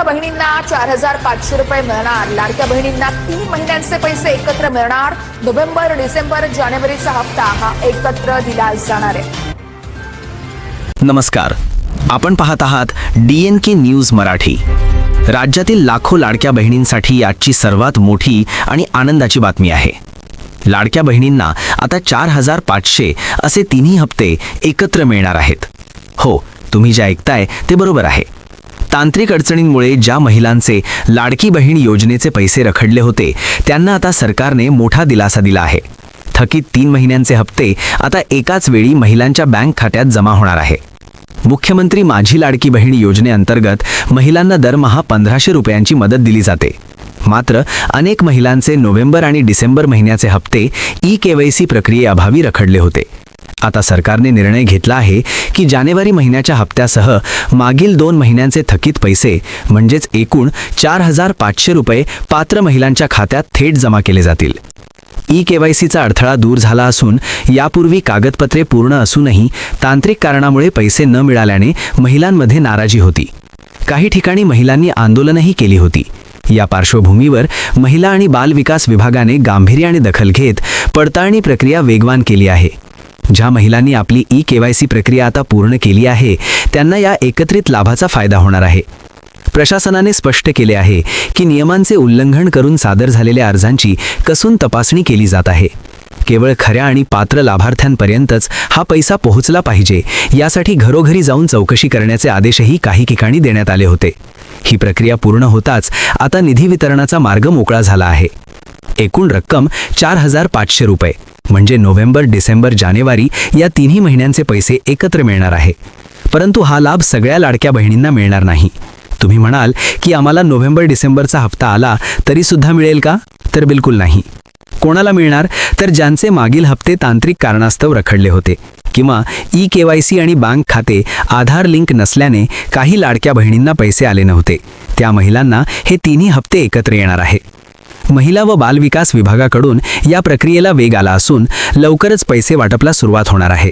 लाडक्या बहिणींना चार हजार पाचशे रुपये मिळणार. लाडक्या बहिणींना तीन महिन्यांचे पैसे एकत्र मिळणार. नोव्हेंबर डिसेंबर जानेवारीचा हप्ता हा एकत्र दिला जाणार आहे. नमस्कार. आपण पाहत आहात डीएन के न्यूज मराठी. राज्यातील लाखो लाडक्या बहिणींसाठी आजची सर्वात मोठी आणि आनंदाची बातमी आहे. लाडक्या बहिणींना आता चार हजार पाचशे असे तिन्ही हप्ते एकत्र मिळणार आहेत. हो तुम्ही जे ऐकताय ते बरोबर आहे. तांत्रिक अडचणींमुळे ज्या महिलांचे लाडकी बहीण योजनेचे पैसे रखडले होते त्यांना आता सरकारने मोठा दिलासा दिला आहे. थकीत तीन महिन्यांचे हप्ते आता एकाच वेळी महिलांच्या बँक खात्यात जमा होणार आहे. मुख्यमंत्री माझी लाडकी बहीण योजनेअंतर्गत महिलांना दरमहा पंधराशे रुपयांची मदत दिली जाते. मात्र अनेक महिलांचे नोव्हेंबर आणि डिसेंबर महिन्याचे हप्ते ई केवायसी प्रक्रियेअभावी रखडले होते. आता सरकारने निर्णय घेतला आहे की जानेवारी महिन्याच्या हप्त्यासह मागील दोन महिन्यांचे थकीत पैसे म्हणजेच एकूण चार हजार पाचशे रुपये पात्र महिलांच्या खात्यात थेट जमा केले जातील. ई केवायसीचा अडथळा दूर झाला असून यापूर्वी कागदपत्रे पूर्ण असूनही तांत्रिक कारणामुळे पैसे न मिळाल्याने महिलांमध्ये नाराजी होती. काही ठिकाणी महिलांनी आंदोलनही केली होती. या पार्श्वभूमीवर महिला आणि बाल विकास विभागाने गांभीर्याने दखल घेत पडताळणी प्रक्रिया वेगवान केली आहे. ज्या महिलांनी आपली ई केवायसी प्रक्रिया आता पूर्ण केली आहे त्यांना या एकत्रित लाभाचा फायदा होणार आहे. प्रशासनाने स्पष्ट केले आहे की नियमांचे उल्लंघन करून सादर झालेल्या अर्जांची कसून तपासणी केली जात आहे. केवळ खऱ्या आणि पात्र लाभार्थ्यांपर्यंतच हा पैसा पोहोचला पाहिजे यासाठी घरोघरी जाऊन चौकशी करण्याचे आदेशही काही ठिकाणी देण्यात आले होते. ही प्रक्रिया पूर्ण होताच आता निधी वितरणाचा मार्ग मोकळा झाला आहे. एकूण रक्कम चार हजार पाचशे रुपये. म्हणजे नोव्हेंबर डिसेंबर जानेवारी या तिन्ही महिन्यांचे पैसे एकत्र मिळणार आहे. परंतु हा लाभ सगळ्या लाडक्या बहिणींना मिळणार नाही. तुम्ही म्हणाल की आम्हाला नोव्हेंबर डिसेंबरचा हप्ता आला तरीसुद्धा मिळेल का? तर बिलकुल नाही. कोणाला मिळणार? तर ज्यांचे मागील हप्ते तांत्रिक कारणास्तव रखडले होते किंवा ई के वाय सी आणि बँक खाते आधार लिंक नसल्याने काही लाडक्या बहिणींना पैसे आले नव्हते. त्या महिलांना हे तिन्ही हप्ते एकत्र येणार आहे. महिला व बालविकास विभागाकडून या प्रक्रियेला वेग आला असून लवकरच पैसे वाटपला सुरुवात होणार आहे.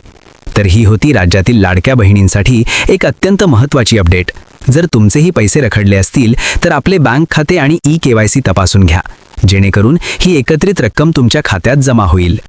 तर ही होती राज्यातील लाडक्या बहिणींसाठी एक अत्यंत महत्त्वाची अपडेट. जर तुमचेही पैसे रखडले असतील तर आपले बँक खाते आणि ई केवायसी तपासून घ्या. जेणेकरून ही एकत्रित रक्कम तुमच्या खात्यात जमा होईल.